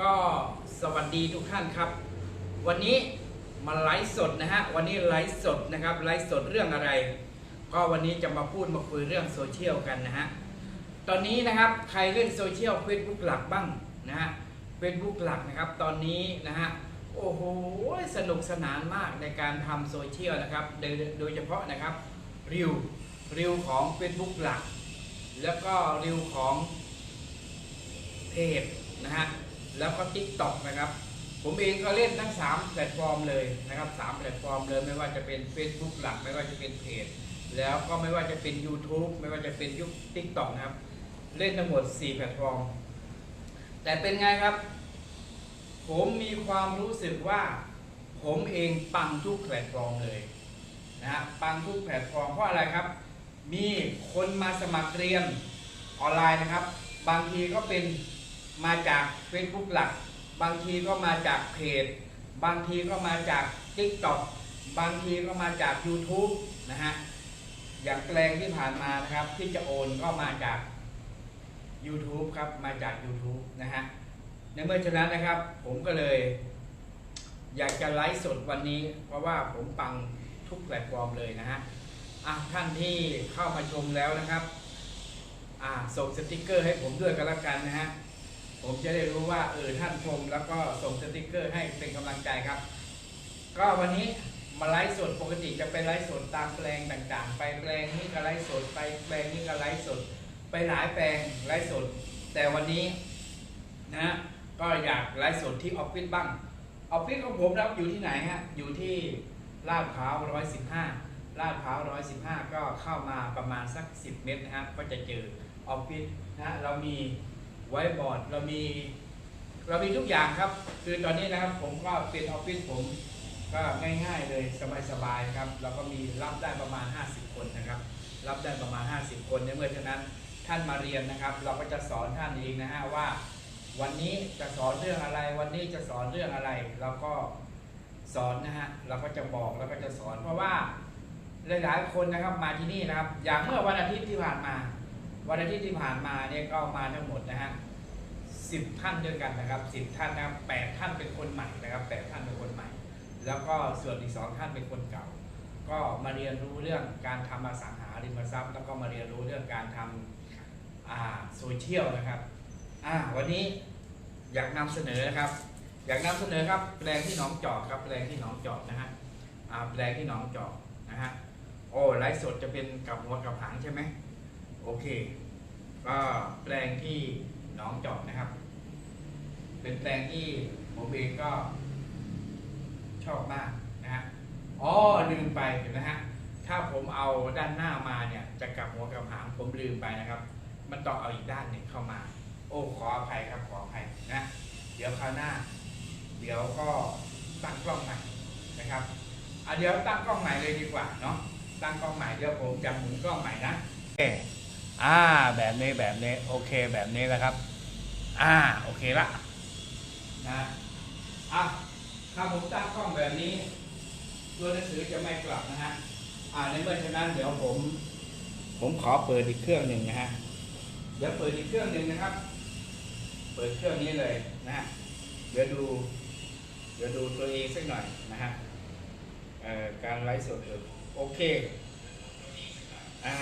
ก็สวัสดีทุกท่านครับ วันนี้มาไลฟ์สดนะฮะวันนี้ไลฟ์สดนะครับไลฟ์สดเรื่องอะไร ก็วันนี้จะมาพูดมาคุยเรื่องโซเชียลกันนะฮะตอนนี้นะครับใครเล่นโซเชียลเฟซบุ๊กหลักบ้างนะฮะเฟซบุ๊กหลักนะครับ ตอนนี้นะฮะโอ้โหสนุกสนานมากในการทำโซเชียลนะครับโดยโดยเฉพาะนะครับริวริวของ Facebook หลัก แล้วก็ริวของเพจนะฮะ แล้วก็ TikTok นะครับ ผมเองก็เล่นทั้ง 3 แพลตฟอร์มเลยนะครับ3แพลตฟอร์มเลยไม่ว่าจะเป็น Facebook หลัก ไม่ว่าจะเป็นเพจ แล้วก็ไม่ว่าจะเป็น YouTube ไม่ว่าจะเป็นยุค TikTok นะครับ เล่นทั้งหมด 4 แพลตฟอร์ม แต่เป็นไงครับ ผมมีความรู้สึกว่า ผมเองปังทุกแพลตฟอร์มเลยนะฮะปังทุกแพลตฟอร์มเพราะอะไรครับ มีคนมาสมัครเรียนออนไลน์นะครับ บางทีก็เป็น มาจาก Facebook หลัก บางทีก็มาจากเพจ บางทีก็มาจาก TikTok บางทีก็มาจาก YouTube นะฮะอย่างแปลงที่ผ่านมานะครับที่จะโอนก็มาจาก YouTube ครับมาจาก YouTube นะฮะในเมื่อฉะนั้นนะครับ ผมก็เลย อยากจะไลฟ์สดวันนี้ เพราะว่าผมปังทุกแพลตฟอร์มเลยนะฮะอะท่านที่เข้ามาชมแล้วนะครับ อ่าส่งสติกเกอร์ให้ผมด้วยกันละกันนะฮะ ผมจะได้รู้ว่าเออท่านชมแล้วก็ส่งสติกเกอร์ให้เป็นกำลังใจครับ ก็วันนี้มาไลฟ์สดปกติจะไปไลฟ์สดตามแปลงต่างๆ ไปแปลงนี้ก็ไลฟ์สดไปแปลงนี้ก็ไลฟ์สด ไปหลายแปลงไลฟ์สด แต่วันนี้นะก็อยากไลฟ์สดที่ออฟฟิศบ้างออฟฟิศของผมรับอยู่ที่ไหนฮะอยู่ที่ลาดพร้าว115ลาดพร้าว115 ก็เข้ามาประมาณสัก 10 เมตรนะครับก็จะเจอออฟฟิศนะเรามี ไว้บอร์ดเรามี เรามีทุกอย่างครับ คือตอนนี้นะครับผมก็เป็นออฟฟิศผมก็ง่ายๆเลยสบายๆครับเราก็มีรับได้ประมาณ 50 คนนะครับ รับได้ประมาณ 50 คนในเมื่อฉะนั้นท่านมาเรียนนะครับ เราก็จะสอนท่านเองนะฮะว่า วันนี้จะสอนเรื่องอะไร วันนี้จะสอนเรื่องอะไรเราก็สอนนะฮะเราก็จะบอกแล้วก็จะสอนเพราะว่าหลายๆคนนะครับมาที่นี่นะครับ อย่างเมื่อวันอาทิตย์ที่ผ่านมา วันอาทิตย์ที่ผ่านมาเนี่ยก็มาทั้งหมดนะฮะสิบท่านด้วยกันนะครับสิบท่านนะแปดท่านเป็นคนใหม่นะครับแปดท่านเป็นคนใหม่ แล้วก็ส่วนอีกสองท่านเป็นคนเก่า ก็มาเรียนรู้เรื่องการทำอสังหาริมทรัพย์ แล้วก็มาเรียนรู้เรื่องการทำอ่าโซเชียลนะครับวันนี้อยากนำเสนอนะครับ อยากนำเสนอครับแปลงที่หนองจอกครับแปลงที่หนองจอกนะฮะแปลงที่หนองจอกนะฮะโอ้ไลฟ์สดจะเป็นกับหัวกับหางใช่ไหม โอเค ก็แปลงที่หนองจอกนะครับ เป็นแปลงที่ผมเองก็ชอบมากนะฮะอ๋อลืมไปเห็นไหมฮะถ้าผมเอาด้านหน้ามาเนี่ยจะกลับหัวกับหางผมลืมไปนะครับ มันต้องเอาอีกด้านหนึ่งเข้ามา โอ้ขออภัยครับขออภัยนะ เดี๋ยวคราวหน้า เดี๋ยวก็ตั้งกล้องใหม่นะครับอะเดี๋ยวตั้งกล้องใหม่เลยดีกว่าเนาะตั้งกล้องใหม่เดี๋ยวผมจะหมุนกล้องใหม่นะโอ่าแบบนี้แบบนี้โอเคแบบนี้แล้วครับ อ่าโอเคละนะอะถ้าผมตั้งกล้องแบบนี้ ตัวหนังสือจะไม่กลับนะฮะอ่าในเมื่อฉะนั้นเดี๋ยวผม ผมขอเปิดอีกเครื่องหนึ่งนะฮะเดี๋ยวเปิดอีกเครื่องหนึ่งนะครับ เปิดเครื่องนี้เลยนะฮะเดี๋ยวดู เดี๋ยวดูตัวเองสักหน่อยนะฮะเอ่อการไลฟ์สดโอเคอ่า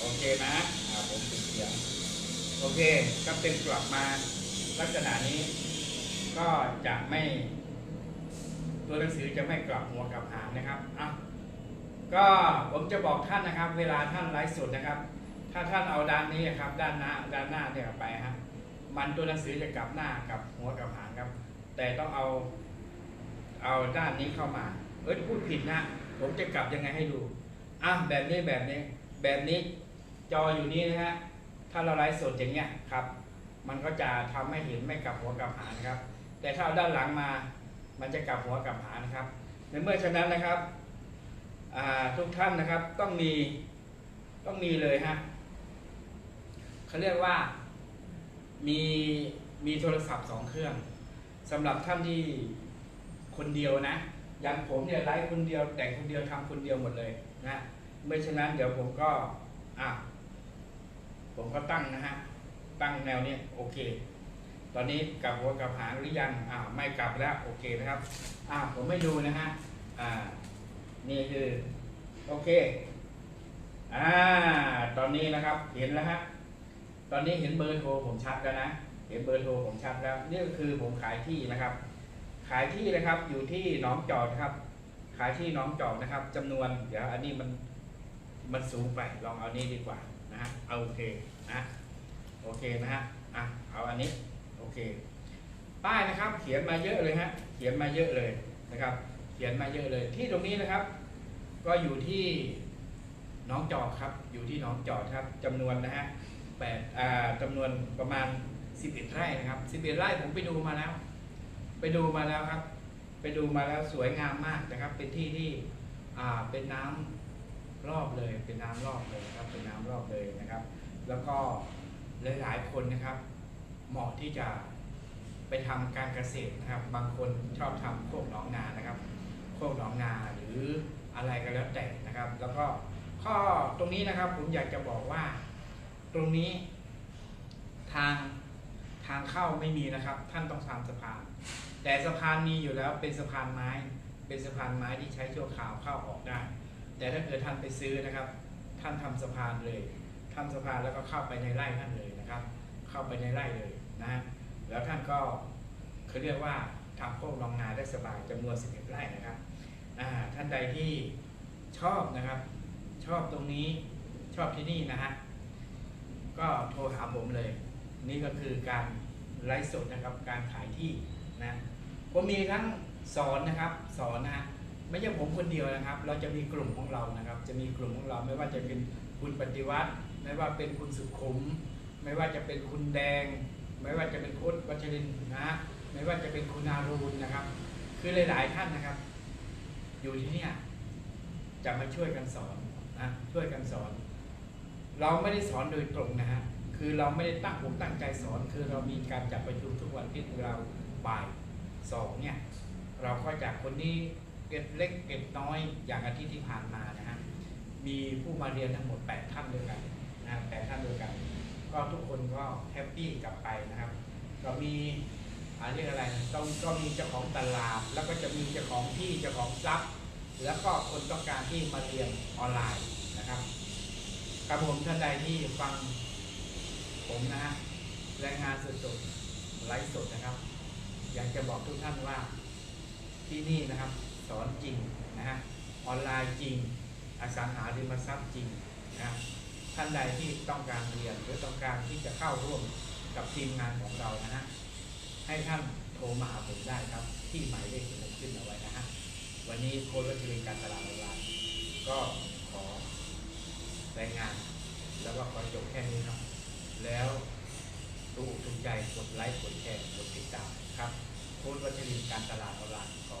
โอเคนะอ่าผมปิดเสียงโอเคก็เป็นกลับมาลักษณะนี้ ก็จะไม่ ตัวหนังสือจะไม่กลับหัวกลับหางนะครับอะก็ผมจะบอกท่านนะครับ เวลาท่านไลฟ์สดนะครับ ถ้าท่านเอาด้านนี้ครับ ด้านหน้าด้านหน้าเนี่ยไปฮะมันตัวหนังสือจะกลับหน้ากับหัวกับหางครับ แต่ต้องเอา เอาด้านนี้เข้ามา เอ้ยพูดผิดนะ ผมจะกลับยังไงให้ดูอะแบบนี้แบบนี้ แบบนี้ จออยู่นี้นะฮะ ถ้าเราไลฟ์สดอย่างเงี้ยครับ มันก็จะทำให้เห็นไม่กลับหัวกลับหางนครับ แต่ถ้าเอาด้านหลังมา มันจะกลับหัวกลับหางนะครับ ในเมื่อฉะนั้นนะครับทุกท่านนะครับต้องมีต้องมีเลยฮะเขาเรียกว่ามีมีโทรศัพท์สองเครื่องสำหรับท่านที่คนเดียวนะอย่างผมเนี่ยไลฟ์คนเดียวแต่งคนเดียวทำคนเดียวหมดเลยนะไม่ฉะนั้นเดี๋ยวผมก็อะ ผมก็ตั้งนะฮะ ตั้งแนวเนี้ยโอเค ตอนนี้กลับหัวกลับหางหรือยังอ่าไม่กลับแล้วโอเคนะครับอ่าผมไม่ดูนะฮะอ่านี่คือโอเคอ่าตอนนี้นะครับเห็นแล้วฮะตอนนี้เห็นเบอร์โทรผมชัดแล้วนะเห็นเบอร์โทรผมชัดแล้วนี่ก็คือผมขายที่นะครับ ขายที่นะครับอยู่ที่หนองจอกนะครับ ขายที่หนองจอกนะครับจำนวน เดี๋ยวอันนี้มันมันสูงไปลองเอานี้ดีกว่า นะฮะเอาโอเคนะโอเคนะฮะอะเอาอันนี้โอเค ป้ายนะครับเขียนมาเยอะเลยฮะเขียนมาเยอะเลยนะครับ เขียนมาเยอะเลย ที่ตรงนี้นะครับ ก็อยู่ที่น้องจอกครับ อยู่ที่น้องจอกครับจำนวนนะฮะแปดอ่าจำนวนประมาณ11ไร่นะครับ11ไร่ผมไปดูมาแล้ว ไปดูมาแล้วครับ ไปดูมาแล้วสวยงามมากนะครับ เป็นที่ที่อ่าเป็นน้ำ รอบเลยเป็นน้ำรอบเลยนะครับเป็นน้ำรอบเลยนะครับ แล้วก็หลายๆคนนะครับ เหมาะที่จะไปทำการเกษตรนะครับ บางคนชอบทำโคกหนองนานะครับโคกหนองนาหรืออะไรก็แล้วแต่นะครับ แล้วก็ข้อตรงนี้นะครับผมอยากจะบอกว่า ตรงนี้ ทางทางเข้าไม่มีนะครับ ท่านต้องทำสะพาน แต่สะพานมีอยู่แล้วเป็นสะพานไม้ เป็นสะพานไม้ที่ใช้ชั่วคราวเข้าออกได้ แต่ถ้าเกิดท่านไปซื้อนะครับ ท่านทำสะพานเลยทำสะพานแล้วก็เข้าไปในไร่ท่านเลยนะครับ เข้าไปในไร่เลยนะฮะแล้วท่านก็เขาเรียกว่าทำโคกลองนาได้สบายจำนวน11ไร่นะครับท่านใดที่ชอบนะครับ ชอบตรงนี้ชอบที่นี่นะฮะก็โทรหาผมเลย นี่ก็คือการไลฟ์สดนะครับการขายที่นะผมมีทั้งสอนนะครับสอนนะฮะ ไม่ใช่ผมคนเดียวนะครับ เราจะมีกลุ่มของเรานะครับ จะมีกลุ่มของเราไม่ว่าจะเป็นคุณปฏิวัติ ไม่ว่าเป็นคุณสุขุม ไม่ว่าจะเป็นคุณแดง ไม่ว่าจะเป็นคุณวัชรินนะฮะไม่ว่าจะเป็นคุณอารูณนะครับ คือหลาย ๆ ท่านนะครับ อยู่ที่นี่จะมาช่วยกันสอนนะช่วยกันสอน เราไม่ได้สอนโดยตรงนะฮะคือเราไม่ได้ตั้งอกตั้งใจสอน คือเรามีการจัดประชุมทุกวันที่เราบ่ายสองเนี่ยเราก็จากคนนี้ เก็บเล็กเก็บน้อยอย่างอาทิตย์ที่ผ่านมานะฮะมีผู้มาเรียนทั้งหมด 8 ท่านด้วยกันนะแปดท่านด้วยกัน ก็ทุกคนก็แฮปปี้กลับไปนะครับ ก็มีอะไรเรียกอะไรต้องก็มีเจ้าของตลาด แล้วก็จะมีเจ้าของที่เจ้าของทรัพย์ แล้วก็คนต้องการที่มาเรียนออนไลน์นะครับกับผมท่านใดที่ฟังผมนะฮะรายงานสดๆไลฟ์สดนะครับ อยากจะบอกทุกท่านว่าที่นี่นะครับ สอนจริงนะฮะออนไลน์จริง อสังหาริมทรัพย์จริงนะท่านใดที่ต้องการเรียนหรือต้องการที่จะเข้าร่วมกับทีมงานของเรานะฮะให้ท่านโทรมาหาผมได้ครับ ที่หมายเลขที่ผมขึ้นเอาไว้นะฮะวันนี้โค้ดวัชรินการตลาดออนไลน์ก็ขอรายงาน แล้วก็ขอจบแค่นี้ครับ แล้วถูกถูกใจกดไลค์กดแชร์กดติดตามครับโค้ดวัชรินการตลาดออนไลน์ขอ